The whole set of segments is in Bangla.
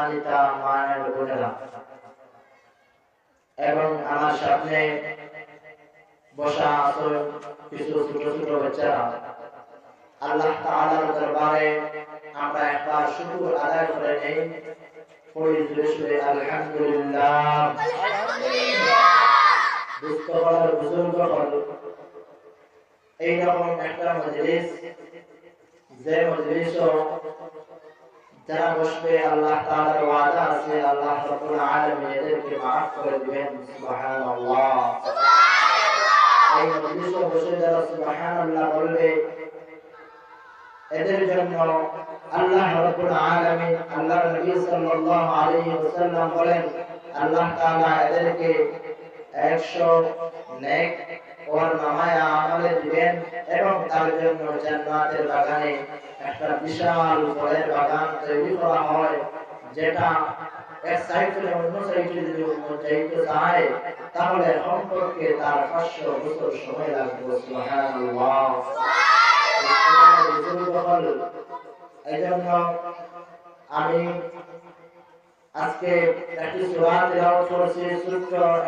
সম্মানিতা মায়ের বোনেরা এবং আমার সামনে বসা আসল কিছু ছোট ছোট বাচ্চারা, আল্লাহ তাআলার দরবারে আমরা একবার শুকর আদায় করে নেই। পড়ি জুড়ে সুরে আলহামদুলিল্লাহ। হল বুজুর্গ হল, এইরকম একটা মজলিস, যে মজলিস যারা বসবে আল্লাহ তাআলার ওয়াদা আছে আল্লাহ রাব্বুল আলামিন এদেরকে maaf করে দিবেন সুবহানাল্লাহ এই মজলিসে বসে যারা সুবহানাল্লাহ বলবে এদের জন্য আল্লাহ রাব্বুল আলামিন আল্লাহ নবী সাল্লাল্লাহু আলাইহি ওয়াসাল্লাম বলেন আল্লাহ তাআলা এদেরকে 100 নেক ওর নামায় আমলে দিবেন এবং তার জন্য জান্নাতের বাগানে একটা বিশাল ফলের বাগান তৈরি করা হয়, যেটা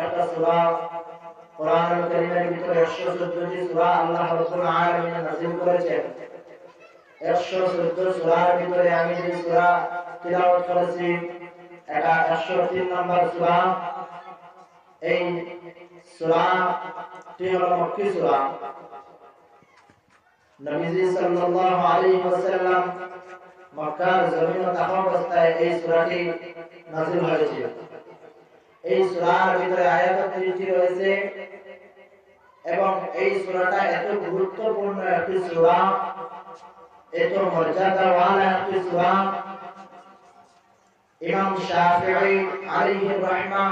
একটা সূরা কোরআনুল কারীমের ভিতরে 114টি সূরা আল্লাহ রাব্বুল আলামিন নাযিল করেছেন। 114 সূরার ভিতরে আমি যে সূরা তেলাওয়াত করেছি, এটা 103 নম্বর সূরা। এই সূরাটি হলো মক্কার অবস্থায় এই সূরাটি নাযিল হয়েছিল এই সূরার ভিতরে আয়াত 30টি রয়েছে। এবং এই সূরাটা এত গুরুত্বপূর্ণ একটি সূরা। এত মর্যাদাওয়ালা একটি সূরা। ইমাম শাফিঈ আলাইহি রাহমা,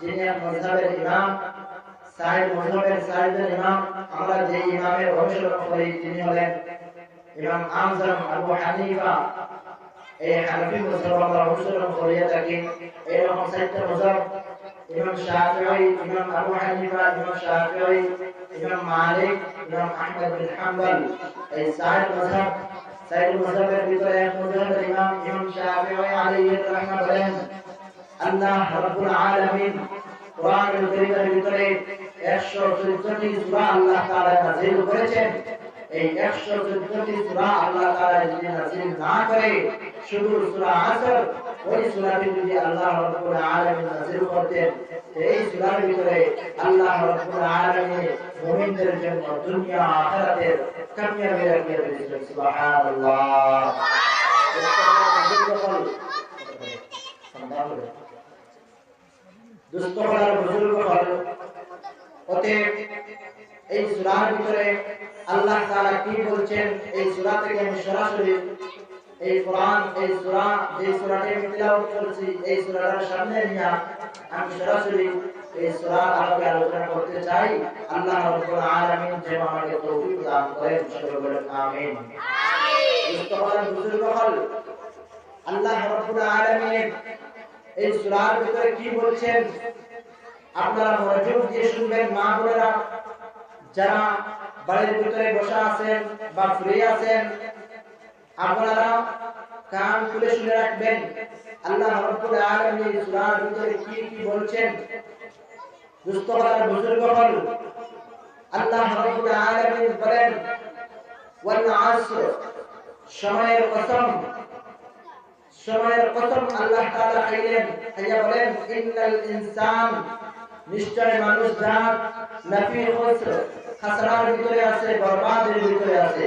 যিনি মাযহাবের ইমাম সাইদ মাযহাবের সাইদের ইমাম, আমরা যে ইমামের অনুসরণ করি, তিনি হলেন ইমাম আযম আবু হানিফা। এই হানাফি মাযহাব আমরা অনুসরণ করিয়া থাকি। এরকম সাইদটা মাযহাব ইমাম শাফিঈ ইমাম আবু হানিফা ইমাম শাফিঈ ইমাম মালিক ইমাম আহমদ বিন হাম্বল এই সাইদ মাযহাব সাইদ মাযহাবের ভিতরে এক মাযহাবের ইমাম ইমাম শাফিঈ আলাইহি রাহমাহ বলেন আল্লাহ রাব্বুল আলামিন কোরআনুল কারীমের ভিতরে 114টি সূরা আল্লাহ তাআলা নাযিল করেছেন। এই 114টি সূরা আল্লাহ তাআলা যদি নাযিল না করে, শুধু সূরা আসর ওই সূরাটি যদি আল্লাহ রাব্বুল আলামিন নাযিল করতেন, এই সূরার ভিতরে আল্লাহ রাব্বুল আলামিন মুমিনদের জন্য দুনিয়া, আখিরাতের কামিয়াবি রাখিয়ে দিয়েছেন সুবহানাল্লাহ। দুস্থ হলার বুজুর্গ হল। অতএব এই সূরার ভিতরে আল্লাহ তাআলা কি বলছেন, এই সূরা থেকে আমি সরাসরি এই কোরআন এই সূরা যে সূরাটি আমি তেলাওয়াত করছি এই সূরাটার সামনে নিয়ে আমি সরাসরি এই সূরার আলোকে আলোচনা করতে চাই। আল্লাহ রাব্বুল আলামিন যেন আমাকে তৌফিক দান করেন সকলে আমিন। হলার বুজুর্গ হল আল্লাহ রাব্বুল আলামিন এই সূরার ভিতরে কি বলছেন? আপনারা মনোযোগ দিয়ে শুনবেন মা বোনেরা যারা বাড়ির ভিতরে বসে আছেন বা ফ্রি আছেন আপনারা কান খুলে শুনে রাখবেন। আল্লাহ রাব্বুল আলামিন সূরার ভিতরে কি কি বলছেন? দুস্থ হলার বুজুর্গ আল্লাহ রাব্বুল আলামিন বলেন, ওয়াল আসর সময়ের কসম। সময়ের কসম আল্লাহ তাআলা খাইলেন। খাইয়া বলেন, ইন্নাল ইনসান নিশ্চয় মানুষ জাত লাফি খুসর। খাসরার ভিতরে আছে, বরবাদের ভিতরে আছে।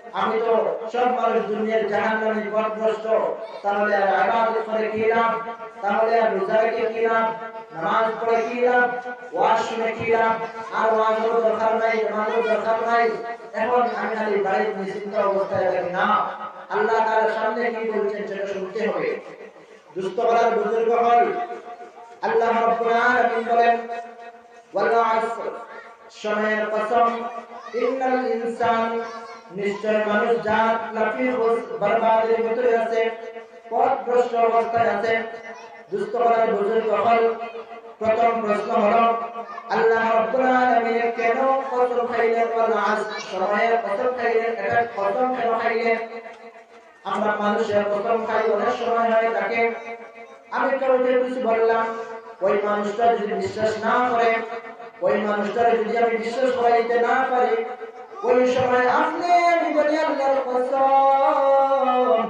আমি তো সব মানুষ দুনিয়ার জাহান্নামী পথভ্রষ্ট। তাহলে আর ইবাদত করে কি লাভ? তাহলে আর রোজা রেখে কি লাভ? নামাজ পড়ে কি লাভ? ওয়াজ শুনে কি লাভ? আর ওয়াজের দরকার নাই নামাজের দরকার নাই। এখন আমি খালি বাড়ির নিশ্চিন্ত অবস্থায় থাকি না, আল্লাহ তাআলার সামনে কি বলছেন সেটা শুনতে হবে। দুস্থ করার বুজুর্গ হল আল্লাহ রাব্বুল বলেন, ওয়াল আসর সময়ের কসম, ইন্নাল ইনসান নিশ্চয় মানুষ জাত লাফি বরবাদের ভিতরে আছে পথভ্রষ্ট অবস্থায় আছে। দুস্থ করার বুজুর্গ হল প্রথম প্রশ্ন হলো, আল্লাহ রাব্বুল আলামিন কেন কসম খাইলেন ওয়াল আস সময়ের কসম খাইলেন, এটা কসম কেন খাইলেন? আমরা মানুষের কসম খাই, অনেক সময় হয় তাকে। আমি কাউকে কিছু বললাম, ওই মানুষটা যদি বিশ্বাস না করে, ওই মানুষটার যদি আমি বিশ্বাস করাইতে না পারি ওই সময় আপনি আমি বলি, আল্লাহর কসম।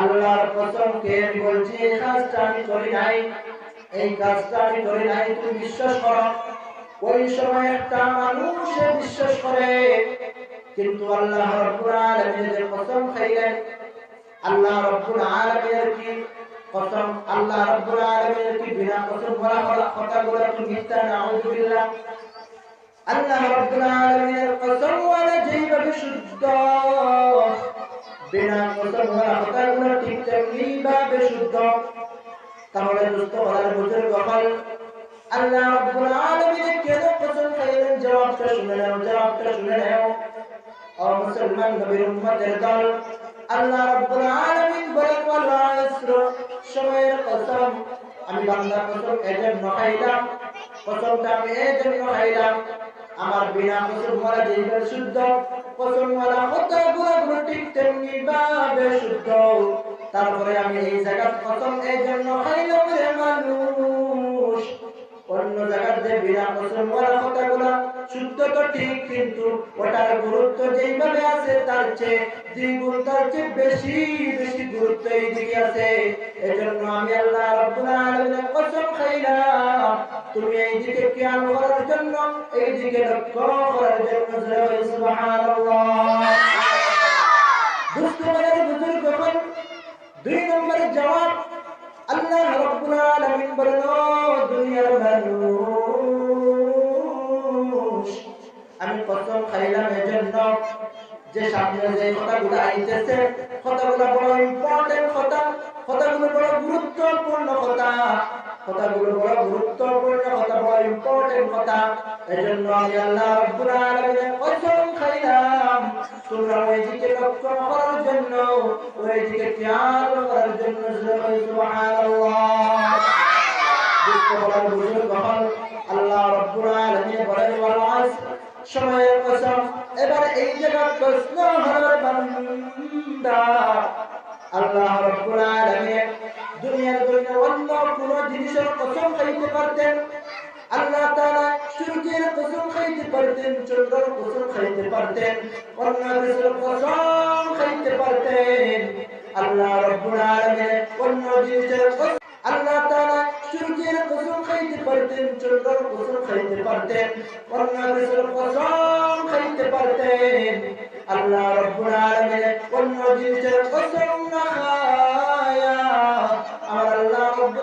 আল্লাহর কসম কে বলছি, এই কাজটা আমি করি নাই। এই কাজটা আমি করি নাই, তুমি বিশ্বাস করো। ওই সময় একটা মানুষ বিশ্বাস করে, কিন্তু আল্লাহ রব্বুল আলামিনের কসম খাইলেন, আল্লাহ রব্বুল আলামিনের কি কসম? আল্লাহ রব্বুল আলামিনের কি বিনা কসম বলা বলা কথাগুলো কি মিথ্যা নাউযুবিল্লাহ আল্লাহ রব্বুল আলামিনের কসম ওয়ালা যেভাবে শুদ্ধ বিনা কসম বলা কথাগুলো ঠিক তেমনি ভাবে শুদ্ধ। তাহলে দোস্ত বলার বুজুর্গ হল আল্লাহ রব্বুল আলামিন কেন কসম খাইলেন? জবাবটা শুনে নাও, জবাবটা শুনে নাও। ও মুসলমান নবীর উম্মতের দল, আল্লাহ রাব্বুল আলামিন বলেন, ওয়াল আসর সময়ের কসম। আমি বান্দা কসম এজন্য খাইলাম, কসমটা আমি এজন্য খাইলাম। আমার বিনা কসম বলা যেভাবে শুদ্ধ কসম বলা কথাগুলো গুলো ঠিক তেমনি ভাবে শুদ্ধ। তারপরে আমি এই জায়গা কসম এই জন্য রে মানুষ। অন্য জায়গার যে কসম বলা কথাগুলো শুদ্ধ তো ঠিক কিন্তু ওটার গুরুত্ব যেইভাবে আছে তার চেয়ে দ্বিগুণ তার চেয়ে বেশি বেশি গুরুত্ব এই দিকে আছে। এজন্য আমি আল্লাহ রাব্বুল আলামিনের কসম খাইলাম তুমি এই দিকে খেয়াল করার জন্য এই দিকে লক্ষ্য করার জন্য সুবহানাল্লাহ। বুজুর্গ দুই নম্বরের জবাব আল্লাহ রাব্বুল আলামিন বলেন দুনিয়ার মানুষ, আমি কসম খাইলাম এজন্য যে সামনে যে কথাগুলো আইতেছে, কথাগুলো বড় ইম্পর্টেন্ট কথা, কথাগুলো বড় গুরুত্বপূর্ণ কথা। কথাগুলো বড় গুরুত্বপূর্ণ, কথা বড় ইম্পর্টেন্ট কথা। এজন্য আমি আল্লাহ রাব্বুল আলামিনের কসম খাইলাম। তোমরা ওই দিকে লক্ষ্য করার জন্য ওই দিকে খেয়াল করার জন্য সুবহানাল্লাহ। দুঃখ বলার আল্লাহ রাব্বুল আলামিন বলেন ওয়াল সময়ের কসম। এবার এই জায়গা প্রশ্ন হলো বান্দা, আল্লাহ রাব্বুল আলামিন দুনিয়ার জমিনে অন্য কোন জিনিসের কসম খাইতে পারতেন। আল্লাহ তাআলা সূর্যের কসম খাইতে পারতেন, চন্দ্রের কসম খাইতে পারতেন অন্য কিছুর কসম খাইতে পারতেন। আল্লাহ রাব্বুল আলামিন অন্য জিনিসের আল্লাহ তাআলা সূর্যের কসম খাইতে পারতেন, চন্দ্রের কসম খাইতে পারতেন অন্য কিছুর কসম খাইতে পারতেন। আল্লাহ রাব্বুল আলামিন অন্য জিনিসের কসম না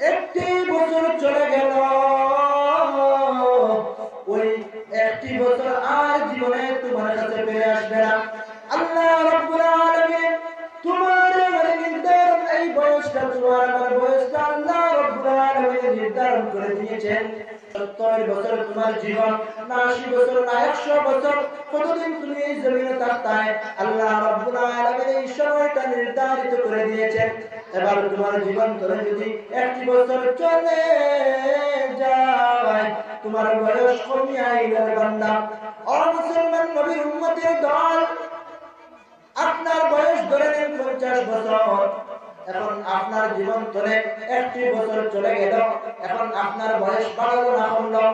একটি বছর চলে গেল। সত্তর বছর তোমার জীবন না আশি বছর না, একশো বছর, কতদিন তুমি এই জমিনে থাকতায়? আল্লাহ রাব্বুল আলামিন এই সময়টা নির্ধারিত করে দিয়েছেন। এবার তোমার জীবন ধরে যদি একটি বছর চলে যায়, তোমার বয়স কমিয়ে আইলের বান্দা। ও মুসলমান নবীর উম্মতের দল, আপনার বয়স ধরে নেন পঞ্চাশ বছর। এখন আপনার জীবন ধরে একটি বছর চলে গেল। এখন আপনার বয়স বাড়ালো না কমলো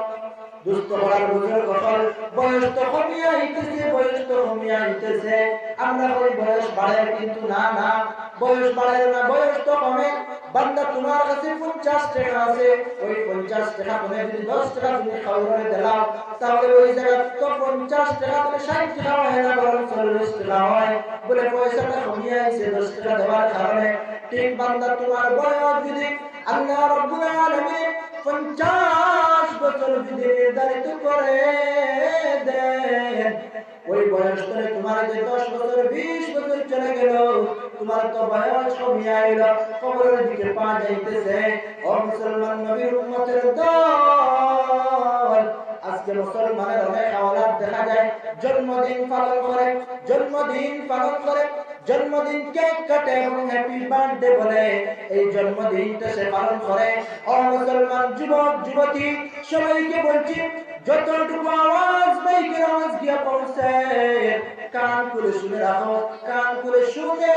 পঞ্চাশ টাকা আছে, ওই পঞ্চাশ টাকা দশ টাকা পঞ্চাশ টাকা না হয়। বলে পয়সাটা দশ টাকা দেওয়ার কারণে। ঠিক বান্দা তোমার বয়স যদি আল্লাহ রাব্বুল আলামিন 50 বছর যদি নির্ধারিত করে দেন। ওই বয়স করে তোমার যে 10 বছর 20 বছর চলে গেল, তোমার তো বয়স কমিয়ে আইল, কবরের দিকে পা যাইতেছে। ও মুসলমান নবীর উম্মতের দল, আজকে মুসলমানের অনেক আওলাদ দেখা যায়, জন্মদিন পালন করে, জন্মদিন পালন করে। জন্মদিন কেক কাটে এবং হ্যাপি বার্থডে বলে। এই জন্মদিনটা সে পালন করে। অমুসলমান মুসলমান যুবক, যুবতী, সবাইকে বলছি, যতটুকু আওয়াজ বাইকের আওয়াজ গিয়া পৌঁছে, কান খুলে শুনে রাখো, কান খুলে শুনে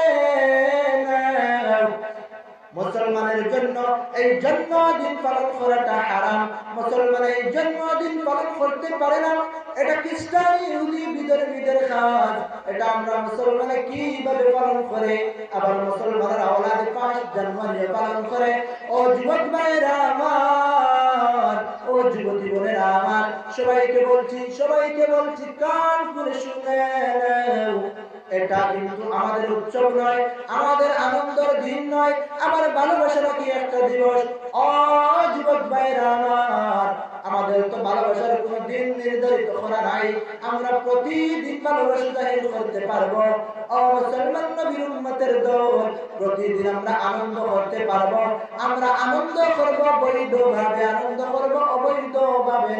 মুসলমানের জন্য এই জন্মদিন পালন করাটা হারাম। মুসলমান এই জন্মদিন পালন করতে পারে না। এটা খ্রিস্টান, ইহুদি বিধর্মীদের কাজ। এটা আমরা মুসলমানে কীভাবে পালন করে? আবার মুসলমানের আওলাদ পাঁচ জন্মদিন পালন করে। ও যুবক ভাইরা আমার, ও যুবতী বোনেরা আমার, সবাইকে বলছি সবাইকে বলছি, কান খুলে শুনে। এটা কিন্তু আমাদের উৎসব নয়, আমাদের আনন্দের দিন নয়, আমার ভালোবাসার কি একটা দিবস? ও যুবক ভাইরা আমার, আমাদের তো ভালোবাসার কোনো দিন নির্ধারিত করা নাই, আমরা প্রতিদিন ভালোবাসা জাহির করতে পারব। নবীর উম্মতের দল, প্রতিদিন আমরা আনন্দ করতে পারব। আমরা আনন্দ করব আনন্দ করব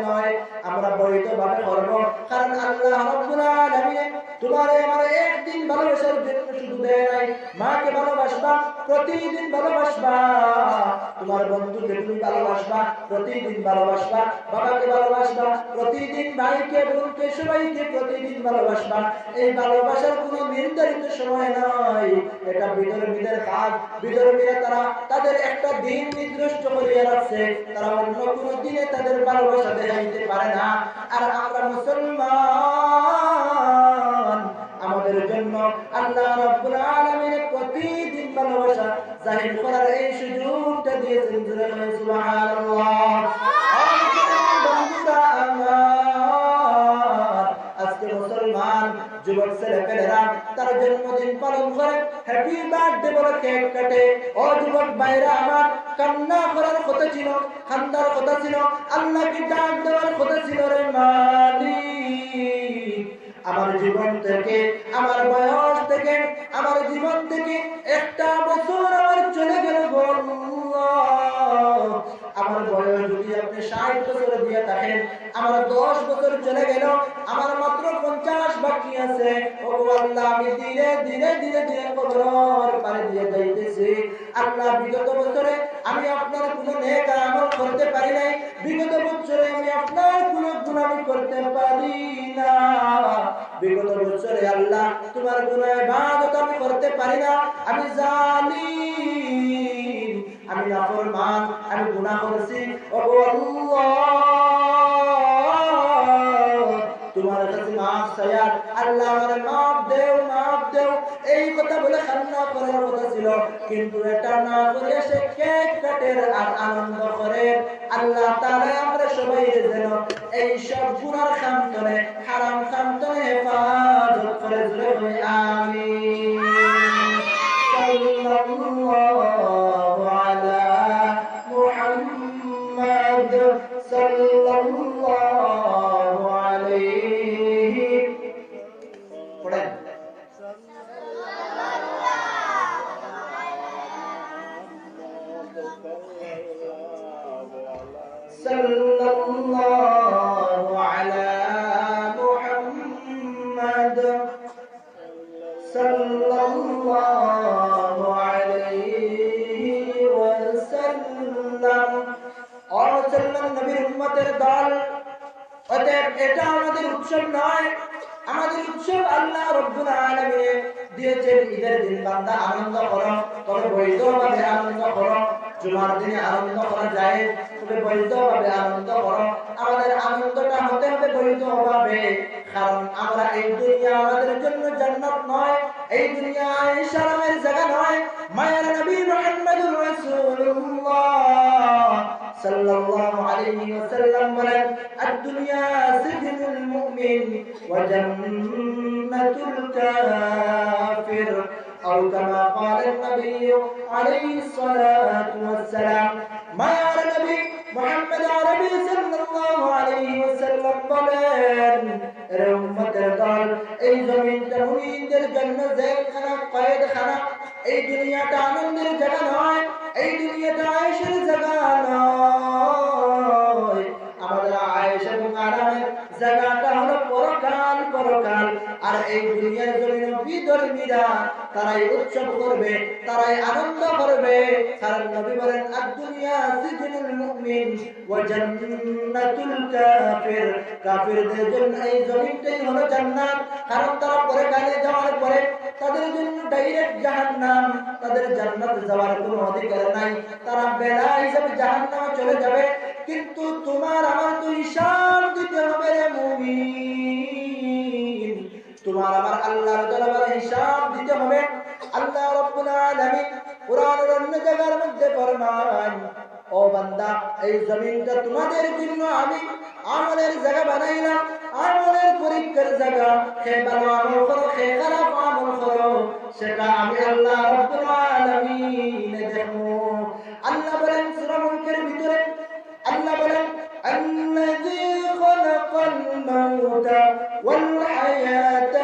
নয়, আমরা করব। কারণ আল্লাহ রাব্বুল আলামিন নির্ধারিত সময় নয় এটা বিধর্মীদের কাজ বিধর্মীরা তারা তাদের একটা দিন নির্দিষ্ট করিয়া রাখছে। তারা অন্য কোনো দিনে তাদের ভালোবাসা দেখাইতে পারে না। আর আমরা মুসলমান আমাদের জন্য আল্লাহ রাব্বুল আলামিন প্রতিদিন ভালোবাসা জাহির করার এই সুযোগটা দিয়েছেন সুবহানাল্লাহ। আজকে মুসলমান যুবক তার জন্মদিন পালন করে হ্যাপি বার্থডে বলে কেক কাটে। ও যুবক ভাইরা আমার, কান্না করার কথা ছিল, কান্নার কথা ছিল, আল্লাহকে ডাক দেওয়ার কথা ছিল রে মালিক। আমার জীবন থেকে, আমার বয়স থেকে, আমার জীবন থেকে একটা বছর আমার চলে গেল আমার বয়স যদি আপনি ষাট বছর দিয়ে থাকেন, আমার দশ বছর চলে গেল, আমার মাত্র পঞ্চাশ ও আল্লাহ, আমি ধীরে ধীরে ধীরে ধীরে কবর পারে দিয়ে যাইতেছি। আল্লাহ বিগত বছরে আমি আপনার কোনো নেক আমল করতে পারি নাই। বিগত বছরে আমি আপনার কোনো গুণামি করতে পারি না। বিগত বছরে আল্লাহ, তোমার কোন ইবাদত আমি করতে পারি না। আমি জালিম, আমি নাফরমান, আমি গুনাহ করেছি। ও আল্লাহ। আল্লাহ আমারে মাফ দেও মাফ দেও। এই কথা বলে কান্না করার কথা ছিল, কিন্তু এটা না করে সে কেক কাটের আর আনন্দ করে। আল্লাহ তারা আমরা সবাই যেন এই সব গুনার খান্তনে, হারাম খান্তনে হেফাজত করে জুড়ে উৎসব নয়। আমাদের উৎসব আল্লাহ রব্বুল আলামিন দিয়েছেন ঈদের দিন, বান্দা আনন্দ করো, তবে বৈধভাবে আনন্দ করো। জুমার দিনে আনন্দ করা যায়, তবে বৈধভাবে আনন্দ করো। আমাদের আনন্দটা হতে হবে বৈধভাবে কারণ আমরা এই দুনিয়া আমাদের জন্য জান্নাত নয়, এই দুনিয়া ইসলামের জায়গা নয়। মায়ের নবী মুহাম্মদুর রাসূলুল্লাহ। সাল্লাল্লাহু আলাইহি ওয়াসাল্লাম বলেন الدنيا سجن المؤمن وجنة الكافر أو كما قال النبي عليه الصلاة والسلام ما يا نبي محمد عربي صلى الله عليه وسلم বলেন এর উম্মতের দল এই জমিনটা মুমিনদের জন্য জেলখানা কয়েদখানা এই দুনিয়াটা আনন্দের জায়গা নয়, এই দুনিয়াটা আয়েশের জায়গা নয়। আমাদের আয়েশ এবং আরামের জায়গাটা হলো পরকাল পরকাল। আর এই দুনিয়ার জমিন বিধর্মীরা তারাই উৎসব করবে, তারাই আনন্দ করবে। কারণ নবী বলেন আর দুনিয়া সিজনুল মুমিন জান্নাতুল কাফির। কাফিরদের জন্য এই জমিনটাই হলো জান্নাত। কারণ তারা যাওয়ার পরে তাদের জন্য ডাইরেক্ট জাহান্নাম, তাদের জান্নাতে যাওয়ার কোনো অধিকার নাই। তারা বেলা হিসাবে জাহান্নামে চলে যাবে। কিন্তু তোমার আমার তো হিসাব দিতে হবে রে মুমিন। তোমার আমার আল্লাহর দরবারে হিসাব দিতে হবে। আল্লাহ রাব্বুল আলামিন কোরআনের অন্য জায়গার মধ্যে ফরমান, ও বান্দা, এই জমিনটা তোমাদের জন্য আমি আমলের জায়গা বানাইলাম। আমলের পরীক্ষার জায়গা হে ভালো আমল করো হে খারাপ আমল করো সেটা আমি আল্লাহ রাব্বুল আলামিন দেখো আল্লাহ বলেন সূরা মুলকের ভিতরে আল্লাহ বলেন الذي خلق الموت والحياة